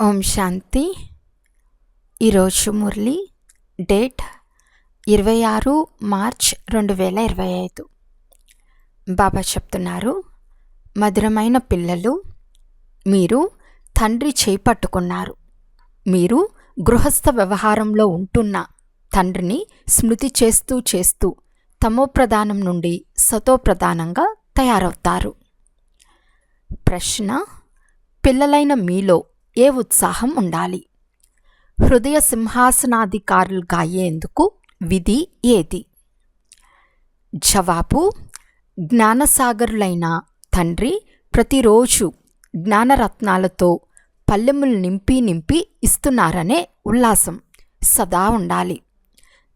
ఓం శాంతి. ఈరోజు మురళి డేట్ ఇరవై ఆరు మార్చ్ రెండు వేల ఇరవై ఐదు. బాబా చెప్తున్నారు మధురమైన పిల్లలు మీరు తండ్రి చేపట్టుకున్నారు మీరు గృహస్థ వ్యవహారంలో ఉంటున్న తండ్రిని స్మృతి చేస్తూ చేస్తూ తమో ప్రధానం నుండి సతో ప్రధానంగా తయారవుతారు. ప్రశ్న పిల్లలైన మీలో ఏ ఉత్సాహం ఉండాలి? హృదయ సింహాసనాధికారులుగా అయ్యేందుకు విధి ఏది? జవాబు జ్ఞానసాగరులైన తండ్రి ప్రతిరోజు జ్ఞానరత్నాలతో పల్లెములు నింపి నింపి ఇస్తున్నారనే ఉల్లాసం సదా ఉండాలి.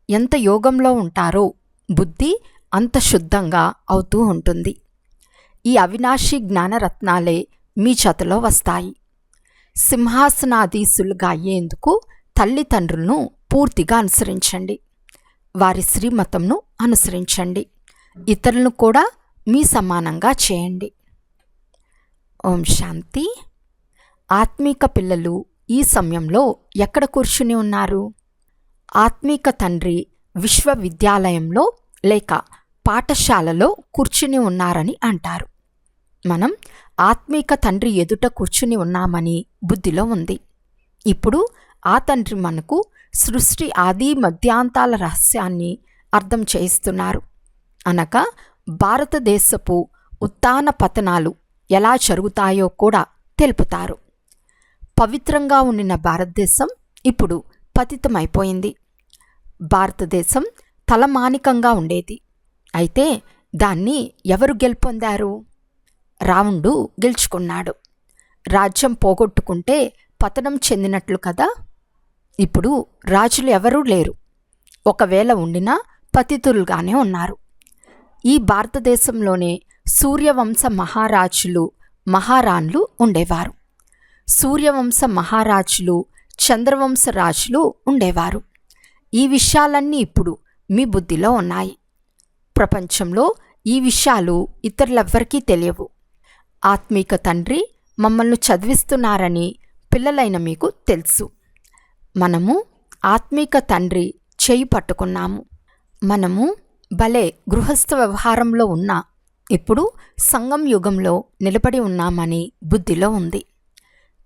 ఎంత యోగంలో ఉంటారో బుద్ధి అంత శుద్ధంగా అవుతూ ఉంటుంది. ఈ అవినాశి జ్ఞానరత్నాలే మీ చేతిలో వస్తాయి. సింహాసనాధీసులుగా అయ్యేందుకు తల్లిదండ్రులను పూర్తిగా అనుసరించండి. వారి శ్రీమతంను అనుసరించండి. ఇతరులను కూడా మీ సమానంగా చేయండి. ఓం శాంతి. ఆత్మీక పిల్లలు ఈ సమయంలో ఎక్కడ కూర్చుని ఉన్నారు? ఆత్మీక తండ్రి విశ్వవిద్యాలయంలో లేక పాఠశాలలో కూర్చుని ఉన్నారని అంటారు. మనం ఆత్మీక తండ్రి ఎదుట కూర్చుని ఉన్నామని బుద్ధిలో ఉంది. ఇప్పుడు ఆ తండ్రి మనకు సృష్టి ఆది మధ్యాంతాల రహస్యాన్ని అర్థం చేయిస్తున్నారు. అనగా భారతదేశపు ఉత్తాన పతనాలు ఎలా జరుగుతాయో కూడా తెలుపుతారు. పవిత్రంగా ఉండిన భారతదేశం ఇప్పుడు పతితమైపోయింది. భారతదేశం తలమానికంగా ఉండేది. అయితే దాన్ని ఎవరు గెలుపొందారు? రాముడు గెలుచుకున్నాడు. రాజ్యం పోగొట్టుకుంటే పతనం చెందినట్లు కదా? ఇప్పుడు రాజులు ఎవరూ లేరు. ఒకవేళ ఉండినా పతితులుగానే ఉన్నారు. ఈ భారతదేశంలోనే సూర్యవంశ మహారాజులు మహారాణులు ఉండేవారు. సూర్యవంశ మహారాజులు చంద్రవంశ రాజులు ఉండేవారు. ఈ విషయాలన్నీ ఇప్పుడు మీ బుద్ధిలో ఉన్నాయి. ప్రపంచంలో ఈ విషయాలు ఇతరులెవ్వరికీ తెలియవు. ఆత్మీక తండ్రి మమ్మల్ని చదివిస్తున్నారని పిల్లలైన మీకు తెలుసు. మనము ఆత్మీక తండ్రి చేయి పట్టుకున్నాము. మనము భలే గృహస్థ వ్యవహారంలో ఉన్నా ఇప్పుడు సంఘం యుగంలో నిలబడి ఉన్నామని బుద్ధిలో ఉంది.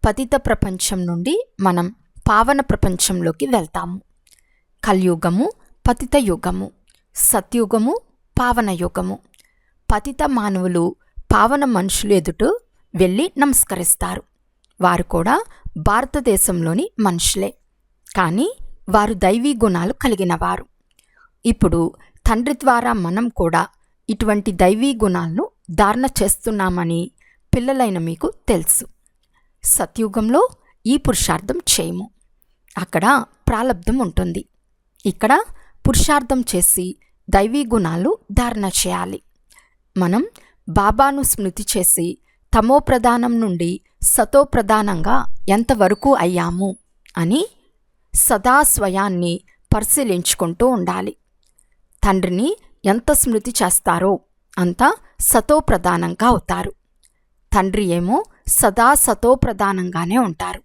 పతిత ప్రపంచం నుండి మనం పావన ప్రపంచంలోకి వెళ్తాము. కల్యుగము పతిత యుగము సత్యుగము పావన యుగము. పతిత మానవులు పావన మనుషులు ఎదుట వెళ్ళి నమస్కరిస్తారు. వారు కూడా భారతదేశంలోని మనుషులే. కానీ వారు దైవీ గుణాలు కలిగినవారు. ఇప్పుడు తండ్రి ద్వారా మనం కూడా ఇటువంటి దైవీ గుణాలను ధారణ చేస్తున్నామని పిల్లలైన మీకు తెలుసు. సత్యుగంలో ఈ పురుషార్థం చేయము. అక్కడ ప్రాలబ్ధం ఉంటుంది. ఇక్కడ పురుషార్థం చేసి దైవీ గుణాలు ధారణ చేయాలి. మనం బాబాను స్మృతి చేసి తమో ప్రధానం నుండి సతో ప్రధానంగా ఎంతవరకు అయ్యాము అని సదా స్వయాన్ని పరిశీలించుకుంటూ ఉండాలి. తండ్రిని ఎంత స్మృతి చేస్తారో అంత సతో ప్రధానంగా అవుతారు. తండ్రి ఏమో సదా సతో ప్రధానంగానే ఉంటారు.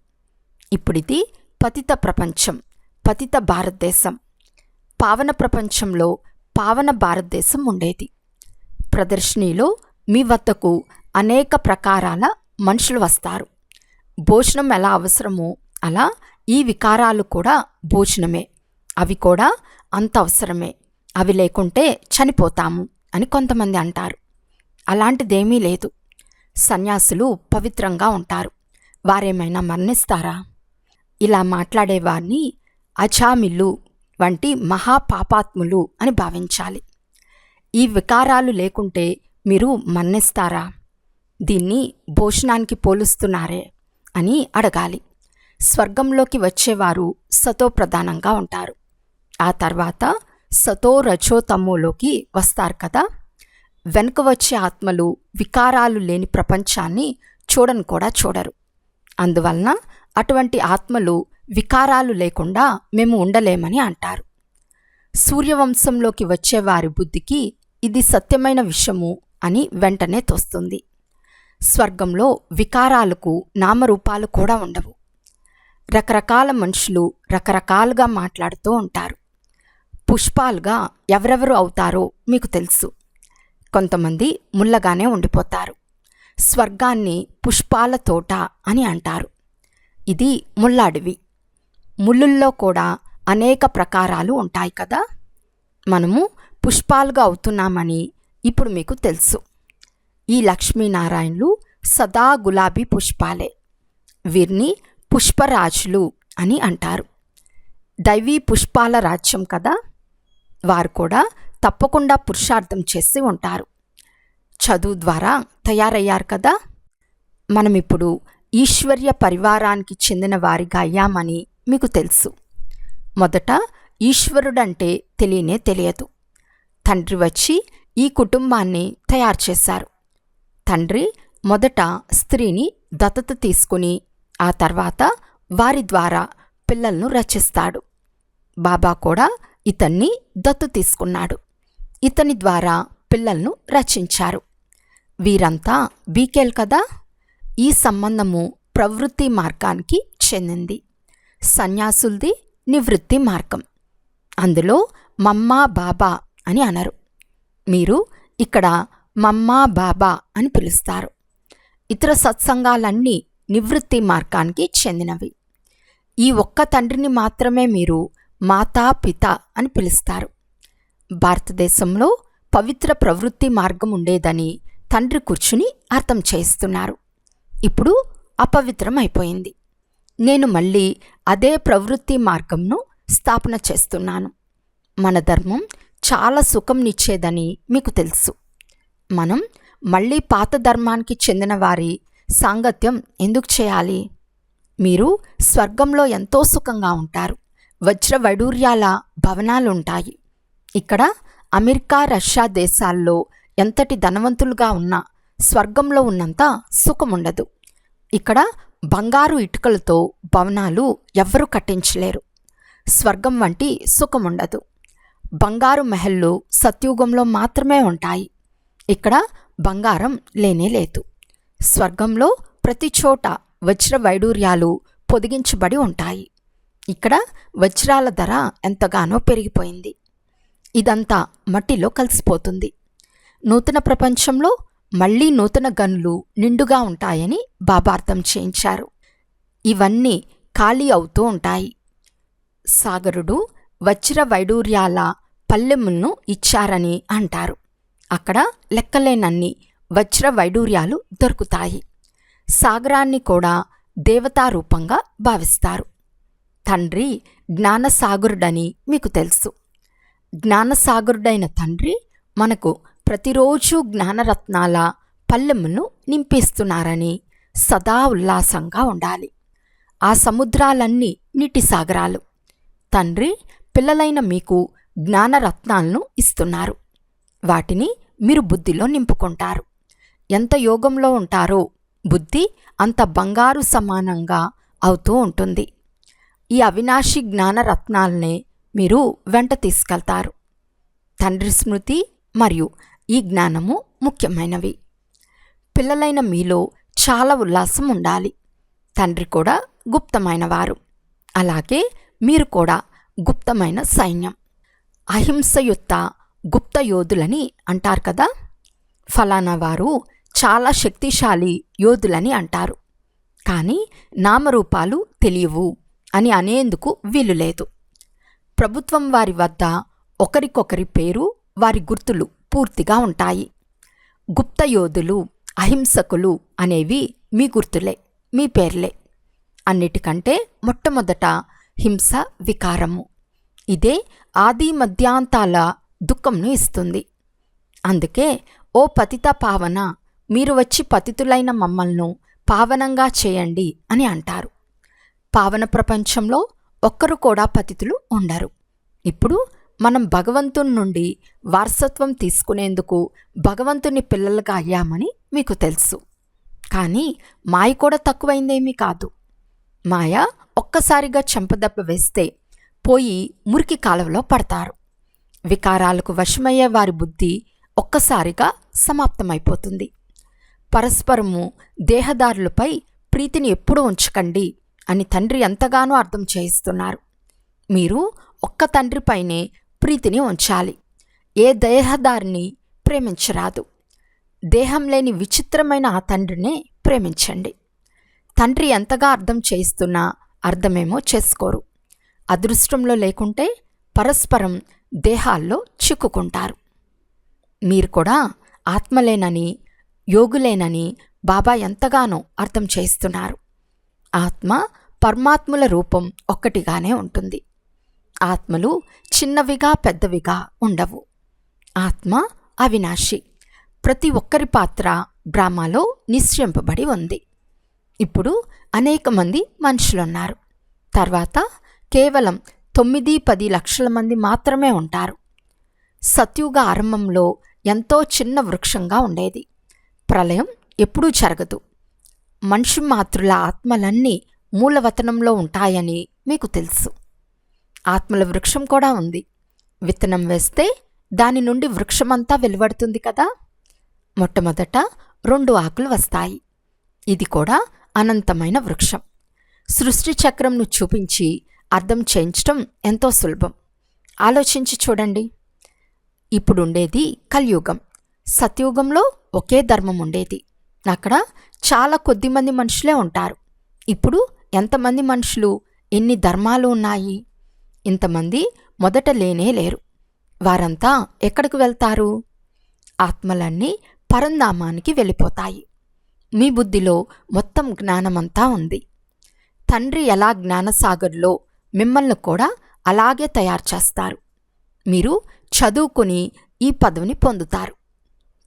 ఇప్పుడిది పతిత ప్రపంచం పతిత భారతదేశం. పావన ప్రపంచంలో పావన భారతదేశం ఉండేది. ప్రదర్శనీలో మీ వద్దకు అనేక ప్రకారాల మనుషులు వస్తారు. భోజనం ఎలా అవసరమో అలా ఈ వికారాలు కూడా భోజనమే. అవి కూడా అంత అవసరమే. అవి లేకుంటే చనిపోతాము అని కొంతమంది అంటారు. అలాంటిదేమీ లేదు. సన్యాసులు పవిత్రంగా ఉంటారు. వారేమైనా మరణిస్తారా? ఇలా మాట్లాడేవారిని అజామిల్లు వంటి మహాపాపాత్ములు అని భావించాలి. ఈ వికారాలు లేకుంటే మీరు మన్నిస్తారా? దీన్ని భోజనానికి పోలుస్తున్నారే? అని అడగాలి. స్వర్గంలోకి వచ్చేవారు సతో ప్రధానంగా ఉంటారు. ఆ తర్వాత సతో రజో తమ్ములోకి వస్తారు కదా? వెనుక వచ్చే ఆత్మలు వికారాలు లేని ప్రపంచాన్ని చూడను కూడా చూడరు. అందువలన అటువంటి ఆత్మలు వికారాలు లేకుండా మేము ఉండలేమని అంటారు. సూర్యవంశంలోకి వచ్చేవారి బుద్ధికి ఇది సత్యమైన విషయము అని వెంటనే తోస్తుంది. స్వర్గంలో వికారాలకు నామరూపాలు కూడా ఉండవు. రకరకాల మనుషులు రకరకాలుగా మాట్లాడుతూ ఉంటారు. పుష్పాలుగా ఎవరెవరు అవుతారో మీకు తెలుసు. కొంతమంది ముల్లగానే ఉండిపోతారు. స్వర్గాన్ని పుష్పాల తోట అని అంటారు. ఇది ముళ్ళాడివి ముళ్ళుల్లో కూడా అనేక ప్రకారాలు ఉంటాయి కదా? మనము పుష్పాలుగా అవుతున్నామని ఇప్పుడు మీకు తెలుసు. ఈ లక్ష్మీనారాయణులు సదా గులాబీ పుష్పాలే. వీరిని పుష్పరాజులు అని అంటారు. దైవీ పుష్పాల రాజ్యం కదా? వారు కూడా తప్పకుండా పురుషార్థం చేసి ఉంటారు. చదువు ద్వారా తయారయ్యారు కదా? మనం ఇప్పుడు ఈశ్వర్య పరివారానికి చెందిన వారిగా అయ్యామని మీకు తెలుసు. మొదట ఈశ్వరుడంటే తెలియనే తెలియదు. తండ్రి వచ్చి ఈ కుటుంబాన్ని తయారు చేశారు. తండ్రి మొదట స్త్రీని దత్తత తీసుకుని ఆ తర్వాత వారి ద్వారా పిల్లలను రచిస్తాడు. బాబా కూడా ఇతన్ని దత్తు తీసుకున్నాడు. ఇతని ద్వారా పిల్లలను రచించారు. వీరంతా బీకేల్ కదా? ఈ సంబంధము ప్రవృత్తి మార్గానికి చెందింది. సన్యాసులది నివృత్తి మార్గం. అందులో మమ్మా బాబా అని అనరు. మీరు ఇక్కడ మమ్మా బాబా అని పిలుస్తారు. ఇతర సత్సంగాలన్నీ నివృత్తి మార్గానికి చెందినవి. ఈ ఒక్క తండ్రిని మాత్రమే మీరు మాతా పిత అని పిలుస్తారు. భారతదేశంలో పవిత్ర ప్రవృత్తి మార్గం ఉండేదని తండ్రి కూర్చుని అర్థం చేస్తున్నారు ఇప్పుడు అపవిత్రం అయిపోయింది నేను మళ్ళీ అదే ప్రవృత్తి మార్గంను స్థాపన చేస్తున్నాను. మన ధర్మం చాలా సుఖంనిచ్చేదని మీకు తెలుసు. మనం మళ్ళీ పాత ధర్మానికి చెందిన వారి సాంగత్యం ఎందుకు చేయాలి? మీరు స్వర్గంలో ఎంతో సుఖంగా ఉంటారు. వజ్ర వైడూర్యాల భవనాలుంటాయి. ఇక్కడ అమెరికా రష్యా దేశాల్లో ఎంతటి ధనవంతులుగా ఉన్నా స్వర్గంలో ఉన్నంత సుఖముండదు. ఇక్కడ బంగారు ఇటుకలతో భవనాలు ఎవ్వరూ కట్టించలేరు. స్వర్గం వంటి సుఖముండదు. బంగారు మెహల్లు సత్యుగంలో మాత్రమే ఉంటాయి. ఇక్కడ బంగారం లేనే లేదు. స్వర్గంలో ప్రతి చోట వజ్ర వైడూర్యాలు పొదిగించబడి ఉంటాయి. ఇక్కడ వజ్రాల ధర ఎంతగానో పెరిగిపోయింది. ఇదంతా మట్టిలో కలిసిపోతుంది. నూతన ప్రపంచంలో మళ్ళీ నూతన గనులు నిండుగా ఉంటాయని బాబా అర్థం చేయించారు. ఇవన్నీ ఖాళీ అవుతూ ఉంటాయి. సాగరుడు వజ్ర వైడూర్యాల పల్లెములను ఇచ్చారని అంటారు. అక్కడ లెక్కలేనన్ని వజ్ర వైడూర్యాలు దొరుకుతాయి. సాగరాన్ని కూడా దేవతారూపంగా భావిస్తారు. తండ్రి జ్ఞానసాగరుడని మీకు తెలుసు. జ్ఞానసాగరుడైన తండ్రి మనకు ప్రతిరోజు జ్ఞానరత్నాల పల్లెమును నింపిస్తున్నారని సదా ఉల్లాసంగా ఉండాలి. ఆ సముద్రాలన్నీ నీటి సాగరాలు. తండ్రి పిల్లలైన మీకు జ్ఞానరత్నాలను ఇస్తున్నారు. వాటిని మీరు బుద్ధిలో నింపుకుంటారు. ఎంత యోగంలో ఉంటారో బుద్ధి అంత బంగారు సమానంగా అవుతూ ఉంటుంది. ఈ అవినాశి జ్ఞానరత్నాలనే మీరు వెంట తీసుకెళ్తారు. తండ్రి స్మృతి మరియు ఈ జ్ఞానము ముఖ్యమైనవి. పిల్లలైన మీలో చాలా ఉల్లాసం ఉండాలి తండ్రి కూడా గుప్తమైనవారు. అలాగే మీరు కూడా గుప్తమైన సైన్యం. అహింసయుత్త గుప్త యోధులని అంటారు కదా? ఫలానా వారు చాలా శక్తిశాలి యోధులని అంటారు. కానీ నామరూపాలు తెలియవు అని అనేందుకు వీలు లేదు. ప్రభుత్వం వారి వద్ద ఒకరికొకరి పేరు వారి గుర్తులు పూర్తిగా ఉంటాయి. గుప్త యోధులు అహింసకులు అనేవి మీ గుర్తులే మీ పేర్లే. అన్నిటికంటే మొట్టమొదట హింస వికారము. ఇదే ఆది మధ్యాంతాల దుఃఖంను ఇస్తుంది. అందుకే ఓ పతిత పావన మీరు వచ్చి పతితులైన మమ్మల్ని పావనంగా చేయండి అని అంటారు. పావన ప్రపంచంలో ఒక్కరు కూడా పతితులు ఉండరు. ఇప్పుడు మనం భగవంతుని నుండి వారసత్వం తీసుకునేందుకు భగవంతుని పిల్లలుగా అయ్యామని మీకు తెలుసు. కానీ మాయ కూడా తక్కువైందేమీ కాదు. మాయ ఒక్కసారిగా చెంపదెబ్బ వేస్తే పోయి మురికి కాలువలో పడతారు. వికారాలకు వశమయ్యే వారి బుద్ధి ఒక్కసారిగా సమాప్తమైపోతుంది. పరస్పరము దేహదారులపై ప్రీతిని ఎప్పుడూ ఉంచకండి అని తండ్రి ఎంతగానో అర్థం చేయిస్తున్నారు. మీరు ఒక్క తండ్రిపైనే ప్రీతిని ఉంచాలి. ఏ దేహదారిని ప్రేమించరాదు. దేహం లేని విచిత్రమైన ఆ తండ్రినే ప్రేమించండి. తండ్రి ఎంతగా అర్థం చేయిస్తున్నా అర్థమేమో చేసుకోరు. అదృష్టంలో లేకుంటే పరస్పరం దేహాల్లో చిక్కుకుంటారు. మీరు కూడా ఆత్మలేనని యోగులేనని బాబా ఎంతగానో అర్థం చేస్తున్నారు. ఆత్మ పరమాత్ముల రూపం ఒక్కటిగానే ఉంటుంది. ఆత్మలు చిన్నవిగా పెద్దవిగా ఉండవు. ఆత్మ అవినాశి. ప్రతి ఒక్కరి పాత్ర డ్రామాలో నిశ్చయింపబడి ఉంది. ఇప్పుడు అనేక మంది మనుషులున్నారు. తర్వాత కేవలం తొమ్మిది పది లక్షల మంది మాత్రమే ఉంటారు. సత్యుగ ఆరంభంలో ఎంతో చిన్న వృక్షంగా ఉండేది. ప్రళయం ఎప్పుడూ జరగదు. మనిషి మాతృల ఆత్మలన్నీ మూలవతనంలో ఉంటాయని మీకు తెలుసు. ఆత్మల వృక్షం కూడా ఉంది. విత్తనం వేస్తే దాని నుండి వృక్షమంతా వెలువడుతుంది కదా? మొట్టమొదట రెండు ఆకులు వస్తాయి. ఇది కూడా అనంతమైన వృక్షం. సృష్టి చక్రంను చూపించి అర్థం చేయించటం ఎంతో సులభం. ఆలోచించి చూడండి. ఇప్పుడుండేది కలియుగం. సత్యుగంలో ఒకే ధర్మం ఉండేది. అక్కడ చాలా కొద్దిమంది మనుషులే ఉంటారు. ఇప్పుడు ఎంతమంది మనుషులు ఎన్ని ధర్మాలు ఉన్నాయి? ఇంతమంది మొదట లేనే లేరు. వారంతా ఎక్కడికి వెళ్తారు? ఆత్మలన్నీ పరంధామానికి వెళ్ళిపోతాయి. మీ బుద్ధిలో మొత్తం జ్ఞానమంతా ఉంది. తండ్రి ఎలా జ్ఞానసాగర్లో మిమ్మల్ని కూడా అలాగే తయారు చేస్తారు. మీరు చదువుకుని ఈ పదవిని పొందుతారు.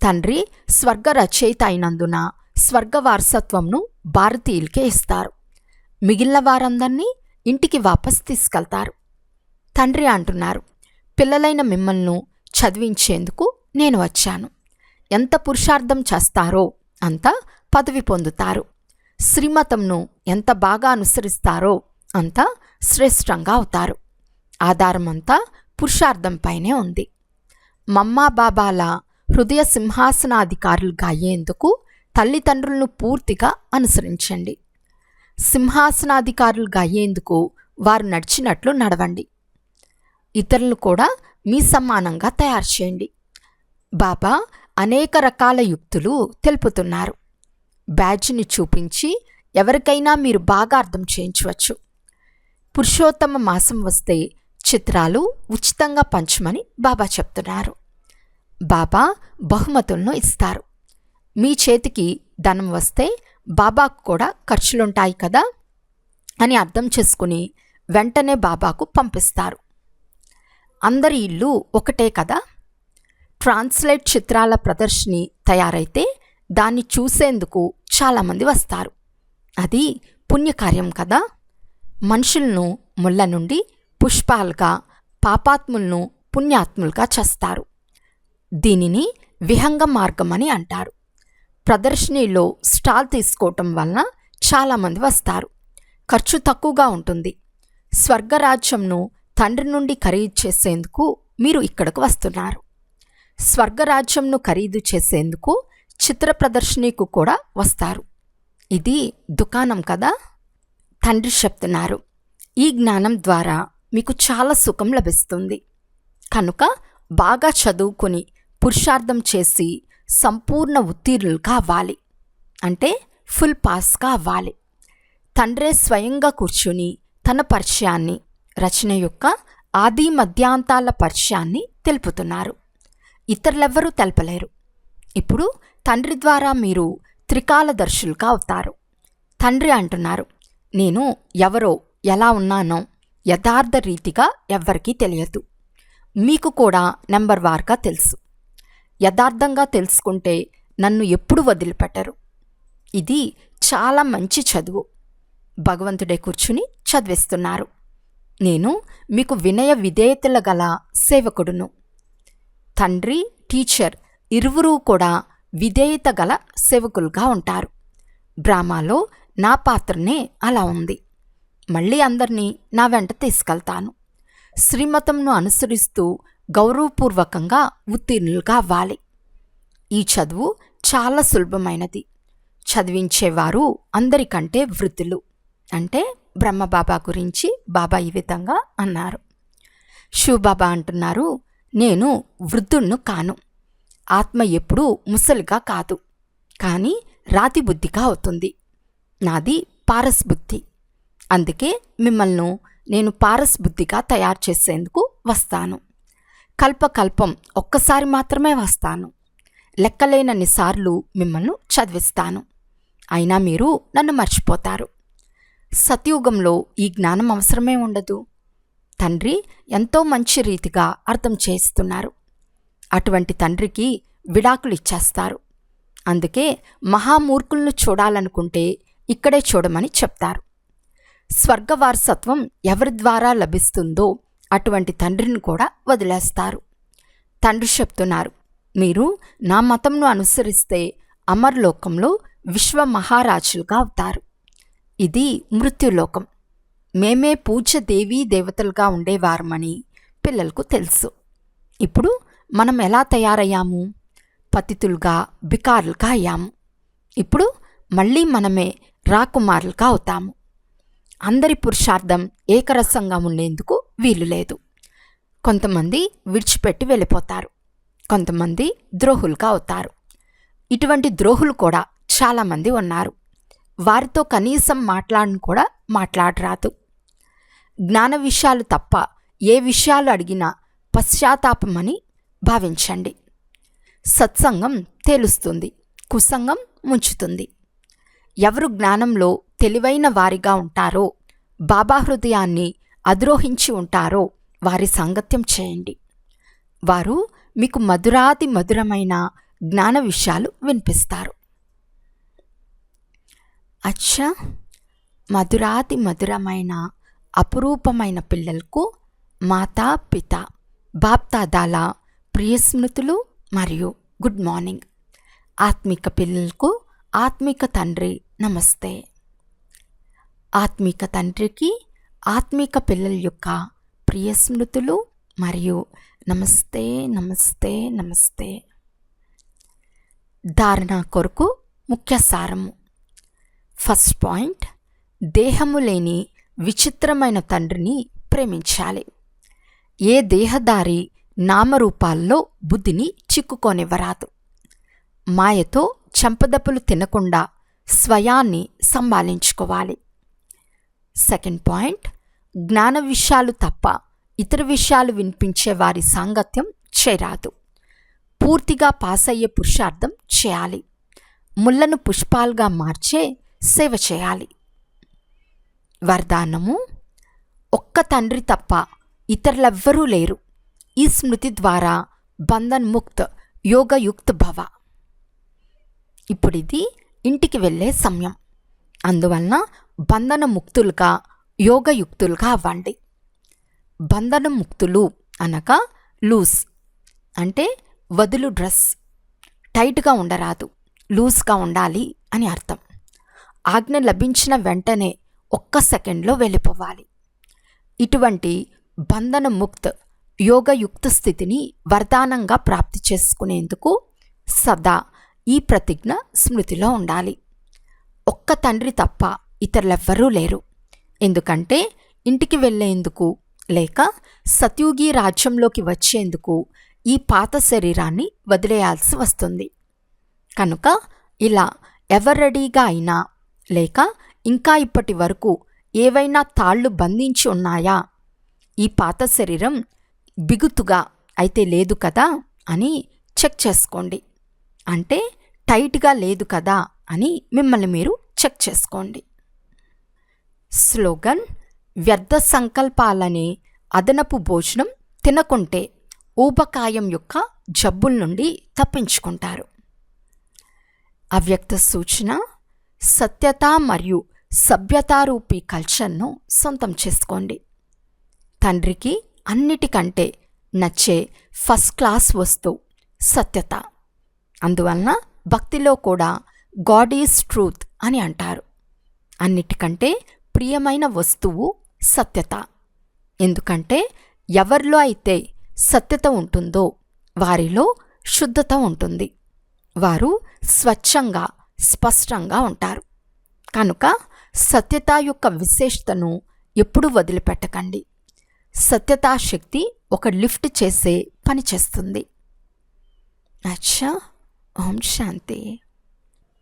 తండ్రి స్వర్గ రచయిత అయినందున స్వర్గ వారసత్వంను భారతీయులకే ఇస్తారు. మిగిలిన వారందరినీ ఇంటికి వాపస్ తీసుకెళ్తారు. తండ్రి అంటున్నారు పిల్లలైన మిమ్మల్ని చదివించేందుకు నేను వచ్చాను. ఎంత పురుషార్థం చేస్తారో అంత పదవి పొందుతారు. శ్రీమతంను ఎంత బాగా అనుసరిస్తారో అంతా శ్రేష్టంగా అవుతారు. ఆధారమంతా పురుషార్థంపైనే ఉంది. మమ్మా బాబాల హృదయ సింహాసనాధికారులుగా అయ్యేందుకు తల్లిదండ్రులను పూర్తిగా అనుసరించండి. సింహాసనాధికారులుగా అయ్యేందుకు వారు నడిచినట్లు నడవండి. ఇతరులు కూడా మీ సమానంగా తయారు చేయండి. బాబా అనేక రకాల యుక్తులు తెలుపుతున్నారు. బ్యాడ్జ్ని చూపించి ఎవరికైనా మీరు బాగా అర్థం చేయించవచ్చు. పురుషోత్తమ మాసం వస్తే చిత్రాలు ఉచితంగా పంచమని బాబా చెప్తున్నారు. బాబా బహుమతులను ఇస్తారు. మీ చేతికి ధనం వస్తే బాబాకు కూడా ఖర్చులుంటాయి కదా? అని అర్థం చేసుకుని వెంటనే బాబాకు పంపిస్తారు. అందరి ఇల్లు ఒకటే కదా? ట్రాన్స్లేట్ చిత్రాల ప్రదర్శిని తయారైతే దాన్ని చూసేందుకు చాలామంది వస్తారు. అది పుణ్యకార్యం కదా? మనుషులను ముళ్ళ నుండి పుష్పాలుగా పాపాత్ములను పుణ్యాత్ములుగా చేస్తారు. దీనిని విహంగ మార్గం అని అంటారు. ప్రదర్శనలో స్టాల్ తీసుకోవటం వలన చాలామంది వస్తారు. ఖర్చు తక్కువగా ఉంటుంది. స్వర్గరాజ్యంను తండ్రి నుండి ఖరీదు చేసేందుకు మీరు ఇక్కడకు వస్తున్నారు. స్వర్గరాజ్యంను ఖరీదు చేసేందుకు చిత్ర ప్రదర్శనకు కూడా వస్తారు. ఇది దుకాణం కదా? తండ్రి చెప్తున్నారు ఈ జ్ఞానం ద్వారా మీకు చాలా సుఖం లభిస్తుంది. కనుక బాగా చదువుకొని పురుషార్థం చేసి సంపూర్ణ ఉత్తీర్ణులుగా అవ్వాలి అంటే ఫుల్ పాస్గా అవ్వాలి తండ్రే స్వయంగా కూర్చుని తన పరిచయాన్ని రచన యొక్క ఆది మధ్యాంతాల పరిచయాన్ని తెలుపుతున్నారు. ఇతరులెవ్వరూ తెలపలేరు. ఇప్పుడు తండ్రి ద్వారా మీరు త్రికాలదర్శులుగా అవుతారు. తండ్రి అంటున్నారు నేను ఎవరో ఎలా ఉన్నానో యథార్థ రీతిగా ఎవ్వరికీ తెలియదు. మీకు కూడా నెంబర్ వార్గా తెలుసు. యథార్థంగా తెలుసుకుంటే నన్ను ఎప్పుడు వదిలిపెట్టరు. ఇది చాలా మంచి చదువు. భగవంతుడే కూర్చుని చదివిస్తున్నారు. నేను మీకు వినయ విధేయతల గల సేవకుడును. తండ్రి టీచర్ ఇరువురూ కూడా విధేయత గల సేవకులుగా ఉంటారు. డ్రామాలో నా పాత్రనే అలా ఉంది. మళ్ళీ అందరినీ నా వెంట తీసుకెళ్తాను. శ్రీమతంను అనుసరిస్తూ గౌరవపూర్వకంగా ఉత్తీర్ణులుగా అవ్వాలి. ఈ చదువు చాలా సులభమైనది. చదివించేవారు అందరికంటే వృద్ధులు. అంటే బ్రహ్మబాబా గురించి బాబా ఈ విధంగా అన్నారు. శివబాబా అంటున్నారు నేను వృద్ధుణ్ణు కాను. ఆత్మ ఎప్పుడూ ముసలిగా కాదు. కానీ రాతి బుద్ధిగా అవుతుంది. నాది పారస్ బుద్ధి అందుకే మిమ్మల్ని నేను పారస్ బుద్ధిగా తయారు చేసేందుకు వస్తాను. కల్పకల్పం ఒక్కసారి మాత్రమే వస్తాను. లెక్కలేనన్ని సార్లు మిమ్మల్ని చదివిస్తాను. అయినా మీరు నన్ను మర్చిపోతారు. సతయుగంలో ఈ జ్ఞానం అవసరమే ఉండదు. తండ్రి ఎంతో మంచి రీతిగా అర్థం చేస్తున్నారు అటువంటి తండ్రికి విడాకులు ఇచ్చేస్తారు. అందుకే మహామూర్ఖులను చూడాలనుకుంటే ఇక్కడే చూడమని చెప్తారు. స్వర్గ వారసత్వం ఎవరి ద్వారా లభిస్తుందో అటువంటి తండ్రిని కూడా వదిలేస్తారు. తండ్రి చెప్తున్నారు మీరు నా మతంను అనుసరిస్తే అమర్లోకంలో విశ్వ మహారాజులుగా అవుతారు. ఇది మృత్యులోకం. మేమే పూజ దేవీ దేవతలుగా ఉండేవారమని పిల్లలకు తెలుసు. ఇప్పుడు మనం ఎలా తయారయ్యాము? పతితులుగా బికారులుగా అయ్యాము. ఇప్పుడు మళ్ళీ మనమే రాకుమారులుగా అవుతాము అందరి పురుషార్థం ఏకరసంగా ఉండేందుకు వీలు లేదు. కొంతమంది విడిచిపెట్టి వెళ్ళిపోతారు. కొంతమంది ద్రోహులుగా అవుతారు ఇటువంటి ద్రోహులు కూడా చాలామంది ఉన్నారు. వారితో కనీసం మాట్లాడను కూడా మాట్లాడరాదు. జ్ఞాన విషయాలు తప్ప ఏ విషయాలు అడిగినా పశ్చాత్తాపమని భావించండి. సత్సంగం తేలుస్తుంది. కుసంగం ముంచుతుంది. ఎవరు జ్ఞానంలో తెలివైన వారిగా ఉంటారో బాబా హృదయాన్ని అధిరోహించి ఉంటారో వారి సాంగత్యం చేయండి. వారు మీకు మధురాతి మధురమైన జ్ఞాన విషయాలు వినిపిస్తారు. అచ్చా! మధురాతి మధురమైన అపురూపమైన పిల్లలకు మాతా పిత బాప్తాదాల ప్రియస్మృతులు మరియు గుడ్ మార్నింగ్. ఆత్మిక పిల్లలకు ఆత్మిక తండ్రి నమస్తే. ఆత్మిక తండ్రికి ఆత్మిక పిల్లల యొక్క ప్రియ స్మృతులు మరియు నమస్తే నమస్తే నమస్తే. ధారణ కొరకు ముఖ్య సారము. ఫస్ట్ పాయింట్ దేహము లేని విచిత్రమైన తండ్రిని ప్రేమించాలి. ఏ దేహదారి నామరూపాల్లో బుద్ధిని చిక్కుకోనివ్వరాదు. మాయతో చెంపదప్పులు తినకుండా స్వయాన్ని సంభాలించుకోవాలి సెకండ్ పాయింట్ జ్ఞాన విషయాలు తప్ప ఇతర విషయాలు వినిపించే వారి సాంగత్యం చేరాదు. పూర్తిగా పాస్ అయ్యే పురుషార్థం చేయాలి. ముళ్ళను పుష్పాలుగా మార్చే సేవ చేయాలి. వరదానము ఒక్క తండ్రి తప్ప ఇతరులెవ్వరూ లేరు. ఈ స్మృతి ద్వారా బంధన్ ముక్త్ యోగయుక్త్ భవ. ఇప్పుడు ఇది ఇంటికి వెళ్ళే సమయం. అందువలన బంధన ముక్తులుగా యోగయుక్తులుగా అవ్వండి. బంధన ముక్తులు అనగా లూజ్ అంటే వదులు డ్రెస్ టైట్గా ఉండరాదు లూజ్గా ఉండాలి అని అర్థం. ఆజ్ఞ లభించిన వెంటనే ఒక్క సెకండ్లో వెళ్ళిపోవాలి. ఇటువంటి బంధన ముక్త్ యోగయుక్త స్థితిని వరదానంగా ప్రాప్తి చేసుకునేందుకు సదా ఈ ప్రతిజ్ఞ స్మృతిలో ఉండాలి. ఒక్క తండ్రి తప్ప ఇతరులెవ్వరూ లేరు. ఎందుకంటే ఇంటికి వెళ్ళేందుకు లేక సత్యుగి రాజ్యంలోకి వచ్చేందుకు ఈ పాత శరీరాన్ని వదిలేయాల్సి వస్తుంది. కనుక ఇలా ఎవరెడీగా రెడీగా అయినా లేక ఇంకా ఇప్పటి వరకు ఏవైనా తాళ్ళు బంధించి ఉన్నాయా? ఈ పాత శరీరం బిగుతుగా అయితే లేదు కదా అని చెక్ చేసుకోండి. అంటే టైట్గా లేదు కదా అని మిమ్మల్ని మీరు చెక్ చేసుకోండి. స్లోగన్ వ్యర్థ సంకల్పాలని అదనపు భోజనం తినకుంటే ఊబకాయం యొక్క జబ్బుల నుండి తప్పించుకుంటారు. అవ్యక్త సూచన సత్యత మరియు సభ్యతారూపీ కల్చర్ను సొంతం చేసుకోండి. తండ్రికి అన్నిటికంటే నచ్చే ఫస్ట్ క్లాస్ వస్తువు సత్యత. అందువలన భక్తిలో కూడా గాడ్ ఈజ్ ట్రూత్ అని అంటారు. అన్నిటికంటే ప్రియమైన వస్తువు సత్యత. ఎందుకంటే ఎవరిలో అయితే సత్యత ఉంటుందో వారిలో శుద్ధత ఉంటుంది. వారు స్వచ్ఛంగా స్పష్టంగా ఉంటారు. కనుక సత్యత యొక్క విశేషతను ఎప్పుడూ వదిలిపెట్టకండి. సత్యతా శక్తి ఒక లిఫ్ట్ చేసే పని చేస్తుంది. అచ్చా! ఓం శాంతి